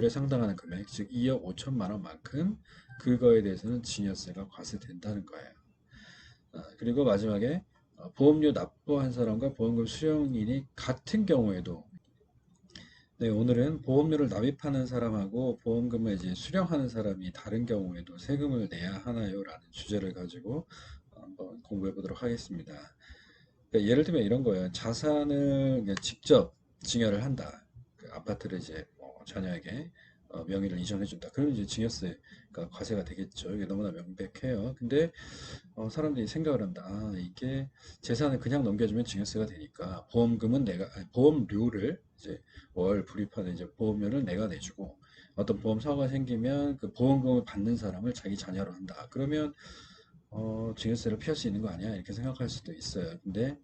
에 상당하는 금액, 즉 2억 5천만 원만큼 그거에 대해서는 증여세가 과세된다는 거예요. 아, 그리고 마지막에 어, 보험료 납부한 사람과 보험금 수령인이 같은 경우에도 네, 오늘은 보험료를 납입하는 사람하고 보험금을 이제 수령하는 사람이 다른 경우에도 세금을 내야 하나요? 라는 주제를 가지고 한번 공부해 보도록 하겠습니다. 그러니까 예를 들면 이런 거예요. 자산을 직접 증여를 한다. 그 아파트를 이제 뭐 자녀에게 어, 명의를 이전해 준다. 그러면 이제 증여세가 과세가 되겠죠. 이게 너무나 명백해요. 근데 어, 사람들이 생각을 한다. 아, 이게 재산을 그냥 넘겨주면 증여세가 되니까 보험금은 내가 아니, 보험료를 이제 월 불입하는 이제 보험료를 내가 내주고 어떤 보험 사고가 생기면 그 보험금을 받는 사람을 자기 자녀로 한다. 그러면 어, 증여세를 피할 수 있는 거 아니야? 이렇게 생각할 수도 있어요. 근데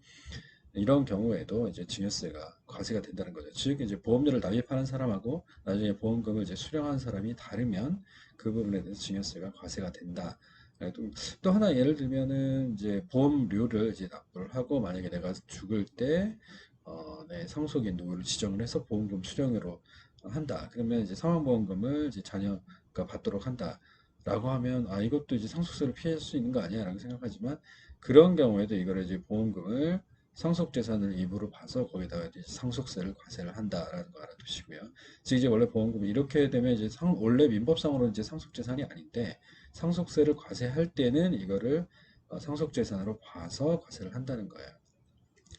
이런 경우에도 이제 증여세가 과세가 된다는 거죠. 즉 이제 보험료를 납입하는 사람하고 나중에 보험금을 이제 수령한 사람이 다르면 그 부분에 대해서 증여세가 과세가 된다. 네, 또, 또 하나 예를 들면은 이제 보험료를 이제 납부를 하고 만약에 내가 죽을 때 어, 내 상속인 누구를 지정을 해서 보험금 수령으로 한다. 그러면 이제 사망보험금을 이제 자녀가 받도록 한다. 라고 하면 아 이것도 이제 상속세를 피할 수 있는 거 아니야 라고 생각하지만 그런 경우에도 이거를 이제 보험금을 상속재산을 일부로 봐서 거기다가 이제 상속세를 과세를 한다라는 거 알아두시고요. 즉 이제 원래 보험금이 이렇게 되면 이제 상, 원래 민법상으로 이제 상속재산이 아닌데 상속세를 과세할 때는 이거를 어, 상속재산으로 봐서 과세를 한다는 거예요.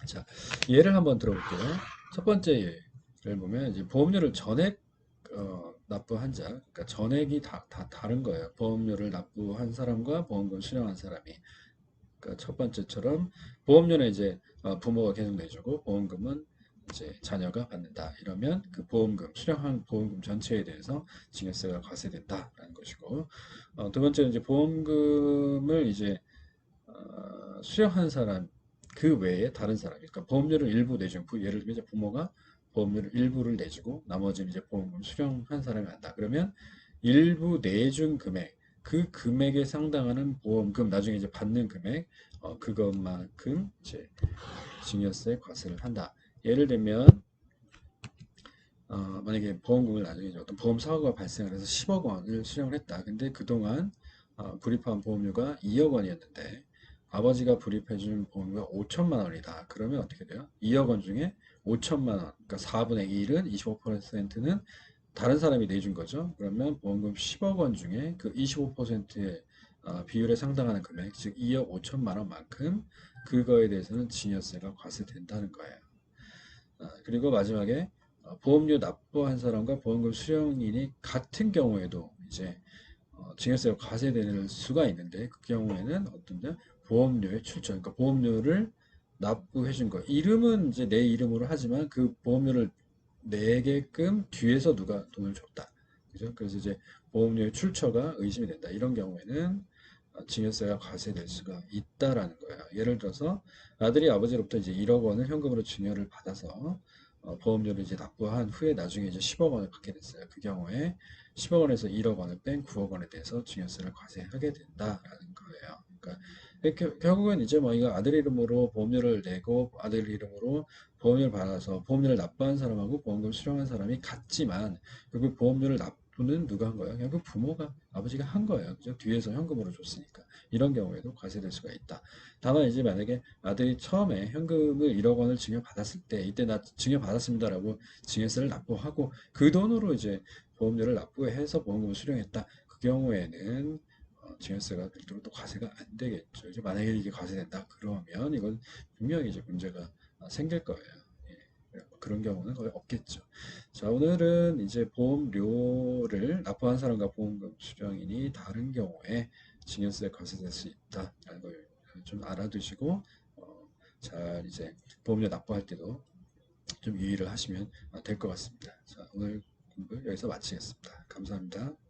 자 예를 한번 들어볼게요. 첫 번째 예를 보면 이제 보험료를 전액 어, 납부한 자, 그러니까 전액이 다, 다 다른 거예요. 보험료를 납부한 사람과 보험금 수령한 사람이. 그러니까 첫 번째처럼 보험료는 이제 어, 부모가 계속 내주고 보험금은 이제 자녀가 받는다. 이러면 그 보험금, 수령한 보험금 전체에 대해서 증여세가 과세된다라는 것이고, 어, 두 번째는 이제 보험금을 이제 어, 수령한 사람 그 외에 다른 사람, 그러니까 보험료를 일부 내준 부, 예를 들면 이제 부모가 보험료를 일부를 내주고 나머지는 이제 보험금 수령한 사람이 한다. 그러면 일부 내준 금액, 그 금액에 상당하는 보험금, 나중에 이제 받는 금액, 어, 그것만큼 이제 증여세 과세를 한다. 예를 들면 어, 만약에 보험금을 나중에 어떤 보험 사고가 발생을 해서 10억 원을 수령을 했다. 근데 그동안 어, 불입한 보험료가 2억 원이었는데 아버지가 불입해준 보험료가 5천만 원이다. 그러면 어떻게 돼요? 2억 원 중에 5천만 원, 그러니까 4분의 1은 25%는 다른 사람이 내준 거죠. 그러면 보험금 10억 원 중에 그 25%의 어, 비율에 상당하는 금액, 즉 2억 5천만 원만큼 그거에 대해서는 증여세가 과세된다는 거예요. 어, 그리고 마지막에 어, 보험료 납부한 사람과 보험금 수령인이 같은 경우에도 이제 어, 증여세가 과세될 수가 있는데 그 경우에는 어떤데 보험료의 출처, 그러니까 보험료를 납부해 준 거. 이름은 이제 내 이름으로 하지만 그 보험료를 내게끔 뒤에서 누가 돈을 줬다. 그죠? 그래서 이제 보험료의 출처가 의심이 된다. 이런 경우에는 어, 증여세가 과세될 수가 있다라는 거예요. 예를 들어서 아들이 아버지로부터 이제 1억 원을 현금으로 증여를 받아서 어, 보험료를 이제 납부한 후에 나중에 이제 10억 원을 받게 됐어요. 그 경우에 10억 원에서 1억 원을 뺀 9억 원에 대해서 증여세를 과세하게 된다라는 거예요. 그러니까 겨- 결국은 이제 뭐 이거 아들 이름으로 보험료를 내고 아들 이름으로 보험료를 받아서 보험료를 납부한 사람하고 보험금 수령한 사람이 같지만 결국 보험료를 납부는 누가 한 거예요? 결국 부모가 아버지가 한 거예요. 그죠? 뒤에서 현금으로 줬으니까 이런 경우에도 과세될 수가 있다. 다만 이제 만약에 아들이 처음에 현금을 1억 원을 증여받았을 때 이때 나 증여받았습니다라고 증여세를 납부하고 그 돈으로 이제 보험료를 납부해서 보험금을 수령했다. 그 경우에는 어, 증여세가 별도로 또 과세가 안 되겠죠. 이제 만약에 이게 과세된다 그러면 이건 분명히 이제 문제가 아, 생길 거예요. 예. 그런 경우는 거의 없겠죠. 자, 오늘은 이제 보험료를 납부한 사람과 보험금 수령인이 다른 경우에 증여세 과세될 수 있다라는 걸 좀 알아두시고 어, 잘 이제 보험료 납부할 때도 좀 유의를 하시면 될 것 같습니다. 자, 오늘 공부 여기서 마치겠습니다. 감사합니다.